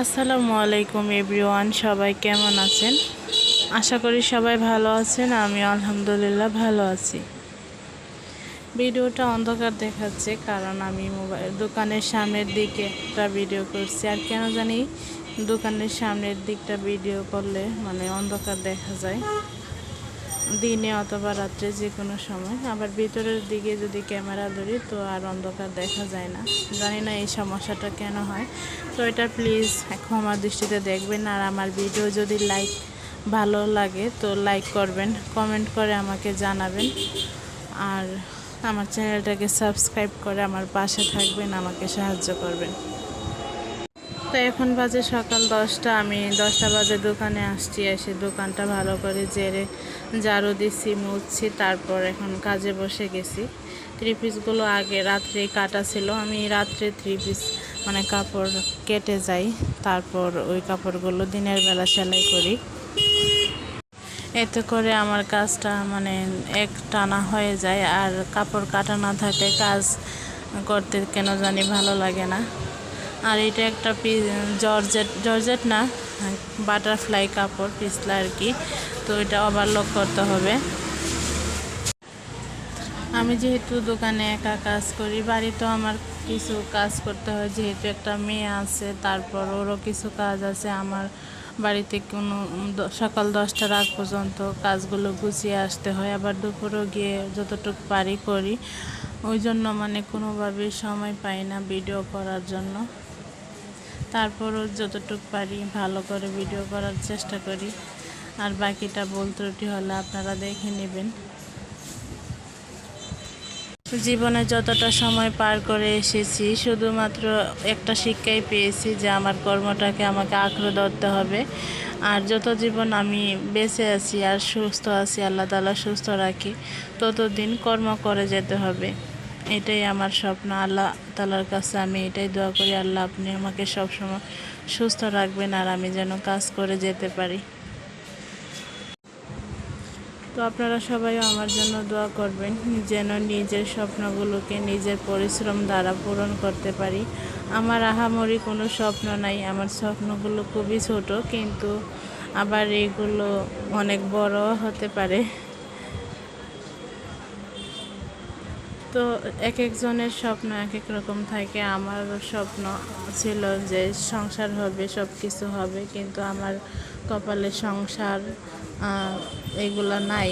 আসসালামু আলাইকুম এভরিওয়ান, সবাই কেমন আছেন? আশা করি সবাই ভালো আছেন আমি আলহামদুলিল্লাহ ভালো আছি। ভিডিওটা অন্ধকার দেখাচ্ছে কারণ আমি মোবাইল দোকানের সামনের দিকে একটা ভিডিও করছি। আর কেন জানি দোকানের সামনের দিকটা ভিডিও করলে মানে অন্ধকার দেখা যায়। দিনে অথবা রাত্রে যে কোনো সময়। আবার ভিতরের দিকে যদি ক্যামেরা ধরি তো আর অন্ধকার দেখা যায় না। জানি না এই সমস্যাটা কেন হয়। তো এটা প্লিজ এখন আমার দৃষ্টিতে দেখবেন। আর আমার ভিডিও যদি লাইক ভালো লাগে তো লাইক করবেন কমেন্ট করে আমাকে জানাবেন। আর আমার চ্যানেলটাকে সাবস্ক্রাইব করে আমার পাশে থাকবেন, আমাকে সাহায্য করবেন। তো এখন বাজে সকাল দশটা। আমি দশটা বাজে দোকানে আসছি, এসে দোকানটা ভালো করে জেরে ঝাড়ু দিচ্ছি মুছছি, তারপর এখন কাজে বসে গেছি। থ্রি পিসগুলো আগে রাত্রেই কাটা ছিল। আমি রাত্রে থ্রি পিস মানে কাপড় কেটে যাই, তারপর ওই কাপড়গুলো দিনের বেলা সেলাই করি। এতে করে আমার কাজটা মানে এক টানা হয়ে যায়, আর কাপড় কাটা না থাকে কাজ করতে কেন জানি ভালো লাগে না। আর এটা একটা পি জর্জেট জর্জেট না বাটারফ্লাই কাপড় পিছলা আর কি। তো এটা ওভারলক করতে হবে। আমি যেহেতু দোকানে একা কাজ করি, বাড়িতেও আমার কিছু কাজ করতে হয়। যেহেতু একটা মেয়ে আছে তারপর ওরও কিছু কাজ আছে। আমার বাড়িতে কোনো সকাল দশটার আগ পর্যন্ত কাজগুলো গুছিয়ে আসতে হয়। আবার দুপুরও গিয়ে যতটুকু পারি করি। ওই জন্য মানে কোনোভাবেই সময় পাই না ভিডিও করার জন্য। তারপরও যতটুকু পারি ভালো করে ভিডিও করার চেষ্টা করি। আর বাকিটা বল ত্রুটি হলে আপনারা দেখে নেবেন। জীবনে যতটা সময় পার করে এসেছি, শুধুমাত্র একটা শিক্ষাই পেয়েছি যে আমার কর্মটাকে আমাকে আঁকড়ে ধরতে হবে। আর যত জীবন আমি বেঁচে আছি আর সুস্থ আছি, আল্লাহ তালা সুস্থ রাখি, ততদিন কর্ম করে যেতে হবে। এটাই আমার স্বপ্ন। আল্লাহ তালার কাছে আমি এটাই দোয়া করি, আল্লাহ আপনি আমাকে সবসময় সুস্থ রাখবেন আর আমি যেন কাজ করে যেতে পারি। তো আপনারা সবাই আমার জন্য দোয়া করবেন, যেন নিজের স্বপ্নগুলোকে নিজের পরিশ্রম দ্বারা পূরণ করতে পারি। আমার আহামরি কোনো স্বপ্ন নাই, আমার স্বপ্নগুলো খুবই ছোট, কিন্তু আবার এগুলো অনেক বড় হতে পারে। তো এক একজনের স্বপ্ন এক এক রকম থাকে। আমার স্বপ্ন ছিল যে সংসার হবে সব কিছু হবে, কিন্তু আমার কপালে সংসার এগুলো নাই।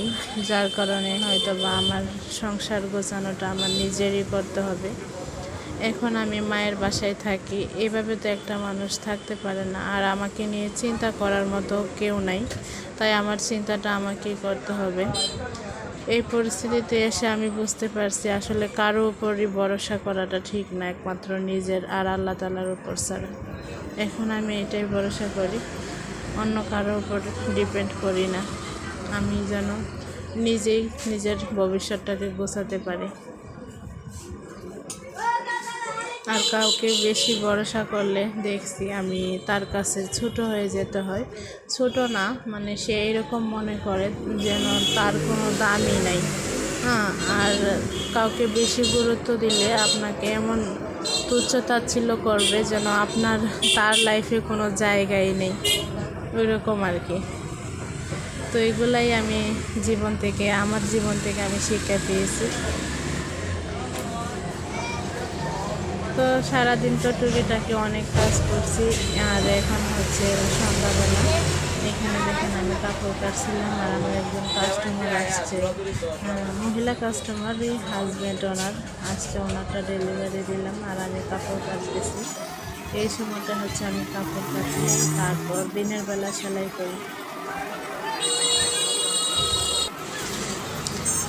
যার কারণে হয়তো বা আমার সংসার গোছানোটা আমার নিজেরই করতে হবে। এখন আমি মায়ের বাসায় থাকি। এভাবে তো একটা মানুষ থাকতে পারে না। আর আমাকে নিয়ে চিন্তা করার মতো কেউ নাই। তাই আমার চিন্তাটা আমাকেই করতে হবে। এই পরিস্থিতিতে এসে আমি বুঝতে পারছি আসলে কারও উপরই ভরসা করাটা ঠিক না, একমাত্র নিজের আর আল্লাহ তালার উপর ছাড়া। এখন আমি এটাই ভরসা করি, অন্য কারও উপর ডিপেন্ড করি না। আমি যেন নিজেই নিজের ভবিষ্যৎটাকে গোছাতে পারি। আর কাউকে বেশি ভরসা করলে দেখছি আমি তার কাছে ছোট হয়ে যেতে হয়। ছোট না মানে সে এরকম মনে করে যেন তার কোনো দামই নাই। হ্যাঁ আর কাউকে বেশি গুরুত্ব দিলে আপনাকে এমন তুচ্ছ তাচ্ছিল্য করবে যেন আপনার, তার লাইফে কোনো জায়গাই নেই। ওই রকম আর কি। তো এগুলাই আমি জীবন থেকে, আমার জীবন থেকে আমি শিক্ষা পেয়েছি তো সারাদিন তো টুকিটাকি অনেক কাজ করছি, আর এখন হচ্ছে সন্ধ্যাবেলা। এখানে দেখেন আমি কাপড় কাটছিলাম আর আমার একজন কাস্টমার আসছে। মহিলা কাস্টমারই হাজব্যান্ড ওনার আসছে ওনারটা ডেলিভারি দিলাম আর আমি কাপড় কাটতেছি। এই সময়টা হচ্ছে আমি কাপড় কাটি তারপর দিনের বেলা সেলাই করি।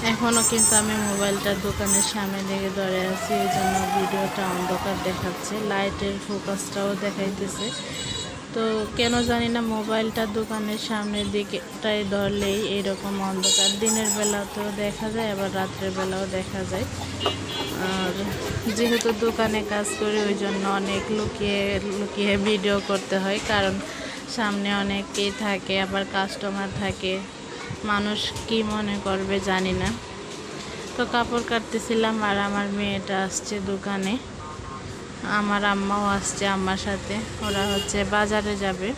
এখনও কিন্তু আমি মোবাইলটা দোকানের সামনে লেগে ধরে আছি, এই জন্য ভিডিওটা অন্ধকার দেখাচ্ছে, লাইটের ফোকাসটাও দেখাইতেছে। তো কেন জানি না মোবাইলটা দোকানের সামনের দিকেটাই ধরলেই এরকম অন্ধকার। দিনের বেলাতেও দেখা যায়, আবার রাত্রের বেলাও দেখা যায়। আর যেহেতু দোকানে কাজ করি, ওই জন্য অনেক লুকিয়ে লুকিয়ে ভিডিও করতে হয়, কারণ সামনে অনেকেই থাকে, আবার কাস্টমার থাকে। মানুষ কি মনে করবে জানি না। তো কাপড় কাটতেছিলাম আর আমার মেয়েটা আসছে দোকানে। আমার আম্মাও আসছে আম্মার সাথে। ওরা হচ্ছে বাজারে যাবে।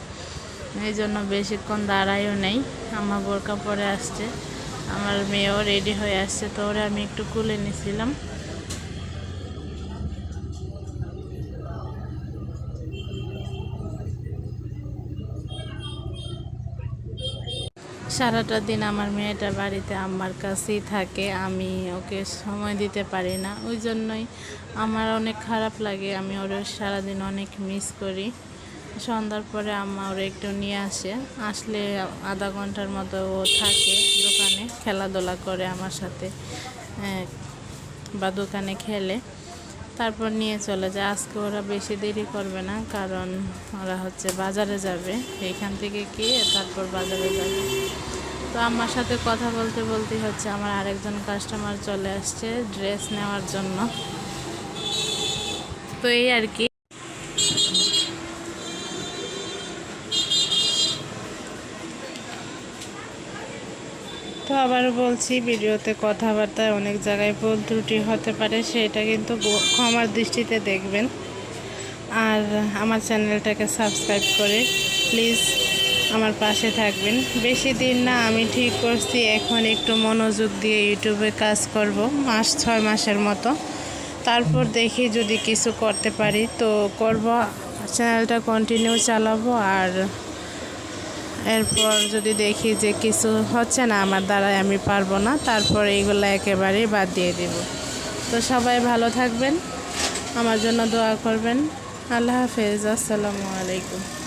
এই জন্য বেশিক্ষণ দাঁড়াইও নেই। আমার বোরকা পরে আসছে। আমার মেয়েও রেডি হয়ে আসছে। তো ওরা আমি একটু কুলে নিছিলাম। সারাটা দিন আমার মেয়েটা বাড়িতে আম্মার কাছেই থাকে, আমি ওকে সময় দিতে পারি না। ওই জন্যই আমার অনেক খারাপ লাগে, আমি ওর সারাদিন অনেক মিস করি। সন্ধ্যার পরে আম্মা ওরা একটু নিয়ে আসে, আসলে আধা ঘণ্টার মতো ও থাকে দোকানে, খেলাধুলা করে আমার সাথে বা দোকানে খেলে। তারপর নিয়ে চলে যায়। আজকে ওরা বেশি দেরি করবে না, কারণ ওরা হচ্ছে বাজারে যাবে। এইখান থেকে কি, তারপর বাজারে যাবে। তো আমার সাথে কথা বলতে বলতে হচ্ছে, আমার আরেকজন কাস্টমার চলে আসছে ড্রেস নেওয়ার জন্য। তো এই আর কি। আবার বলছি, ভিডিওতে কথাবার্তায় অনেক জায়গায় ভুল ত্রুটি হতে পারে, সেটা কিন্তু ক্ষমার দৃষ্টিতে দেখবেন। আর আমার চ্যানেলটাকে সাবস্ক্রাইব করে প্লিজ আমার পাশে থাকবেন। বেশি দিন না, আমি ঠিক করছি, এখন একটু মনোযোগ দিয়ে ইউটিউবে কাজ করব, মাস ছয় মাসের মতো। তারপর দেখি যদি কিছু করতে পারি, তো করব। চ্যানেলটা কন্টিনিউ চালাবো আর এরপর যদি দেখি যে কিছু হচ্ছে না আমার দ্বারাই আমি পারব না, তারপর এইগুলো একেবারেই বাদ দিয়ে দিব। তো সবাই ভালো থাকবেন, আমার জন্য দোয়া করবেন। আল্লাহ হাফেজ, আসসালামু আলাইকুম।